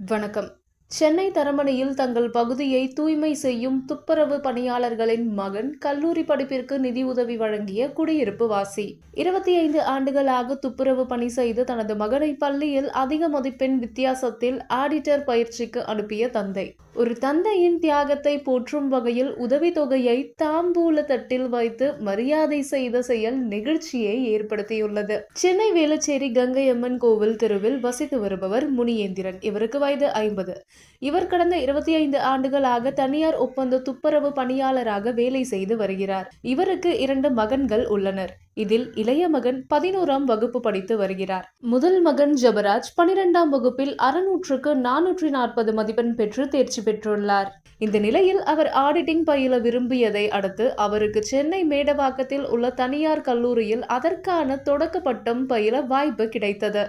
வணக்கம். சென்னை தரமணியில் தங்கள் பகுதியை தூய்மை செய்யும் துப்புரவு பணியாளர்களின் மகன் கல்லூரி படிப்பிற்கு நிதியுதவி வழங்கிய குடியிருப்பு வாசி. இருபத்தி ஐந்து ஆண்டுகளாக துப்புரவு பணி செய்து தனது மகனை பள்ளியில் அதிக மதிப்பெண் வித்தியாசத்தில் ஆடிட்டர் பயிற்சிக்கு அனுப்பிய தந்தை. ஒரு தந்தையின் தியாகத்தை போற்றும் வகையில் உதவித்தொகையை தாம்பூல தட்டில் வைத்து மரியாதை செய்த செயல் நெகிழ்ச்சியை ஏற்படுத்தியுள்ளது. சென்னை வேலுச்சேரி கங்கையம்மன் கோவில் தெருவில் வசித்து வருபவர் முனியேந்திரன். இவருக்கு வயது ஐம்பது. இவர் கடந்த இருபத்தி ஐந்து ஆண்டுகளாக தனியார் ஒப்பந்த துப்புரவு பணியாளராக வேலை செய்து வருகிறார். இவருக்கு இரண்டு மகன்கள் உள்ளனர். இதில் இளைய மகன் பதினோராம் வகுப்பு படித்து வருகிறார். முதல் மகன் ஜபராஜ் பனிரெண்டாம் வகுப்பில் அறுநூற்றுக்கு நானூற்றி நாற்பது மதிப்பெண் பெற்று தேர்ச்சி பெற்றுள்ளார். இந்த நிலையில் அவர் ஆடிட்டிங் பயில விரும்பியதை அடுத்து அவருக்கு சென்னை மேடவாக்கத்தில் உள்ள தனியார் கல்லூரியில் அதற்கான தொடக்க பட்டம் பயில வாய்ப்பு கிடைத்தது.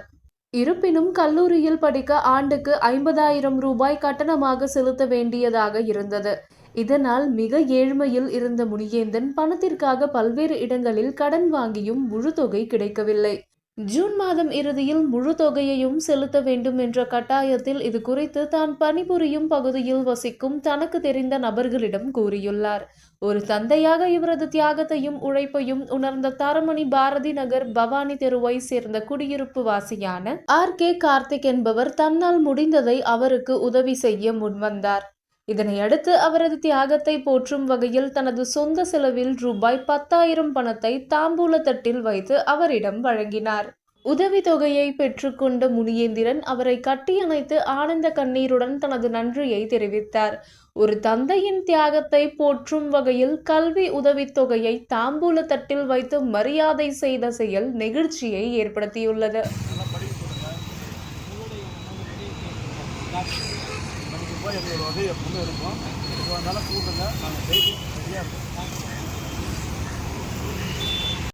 இருப்பினும் கல்லூரியில் படிக்க ஆண்டுக்கு ஐம்பதாயிரம் ரூபாய் கட்டணமாக செலுத்த வேண்டியதாக இருந்தது. இதனால் மிக ஏழ்மையில் இருந்த முனியேந்தன் பணத்திற்காக பல்வேறு இடங்களில் கடன் வாங்கியும் முழு தொகை கிடைக்கவில்லை. ஜூன் மாதம் இறுதியில் முழு தொகையையும் செலுத்த வேண்டும் என்ற கட்டாயத்தில் இது குறித்து தான் பணிபுரியும் பகுதியில் வசிக்கும் தனக்கு தெரிந்த நபர்களிடம் கூறியுள்ளார். ஒரு தந்தையாக இவரது தியாகத்தையும் உழைப்பையும் உணர்ந்த தரமணி பாரதி நகர் பவானி தெருவை சேர்ந்த குடியிருப்பு வாசியான ஆர் கே கார்த்திக் என்பவர் தன்னால் முடிந்ததை அவருக்கு உதவி செய்ய முன்வந்தார். இதனை அடுத்து அவரது தியாகத்தை போற்றும் வகையில் தனது சொந்த செலவில் ரூபாய் பத்தாயிரம் பணத்தை தாம்பூல தட்டில் வைத்து அவரிடம் வழங்கினார். உதவித்தொகையை பெற்றுக்கொண்ட முனியேந்திரன் அவரை கட்டியணைத்து ஆனந்த கண்ணீருடன் தனது நன்றியை தெரிவித்தார். ஒரு தந்தையின் தியாகத்தை போற்றும் வகையில் கல்வி உதவித்தொகையை தாம்பூல தட்டில் வைத்து மரியாதை செய்த செயல் நெகிழ்ச்சியை ஏற்படுத்தியுள்ளது. நமக்கு எங்களோட உதவி எப்பவுமே இருக்கும். எதுவாக இருந்தாலும் கூப்பிடுங்க. நாங்கள் டெய்லி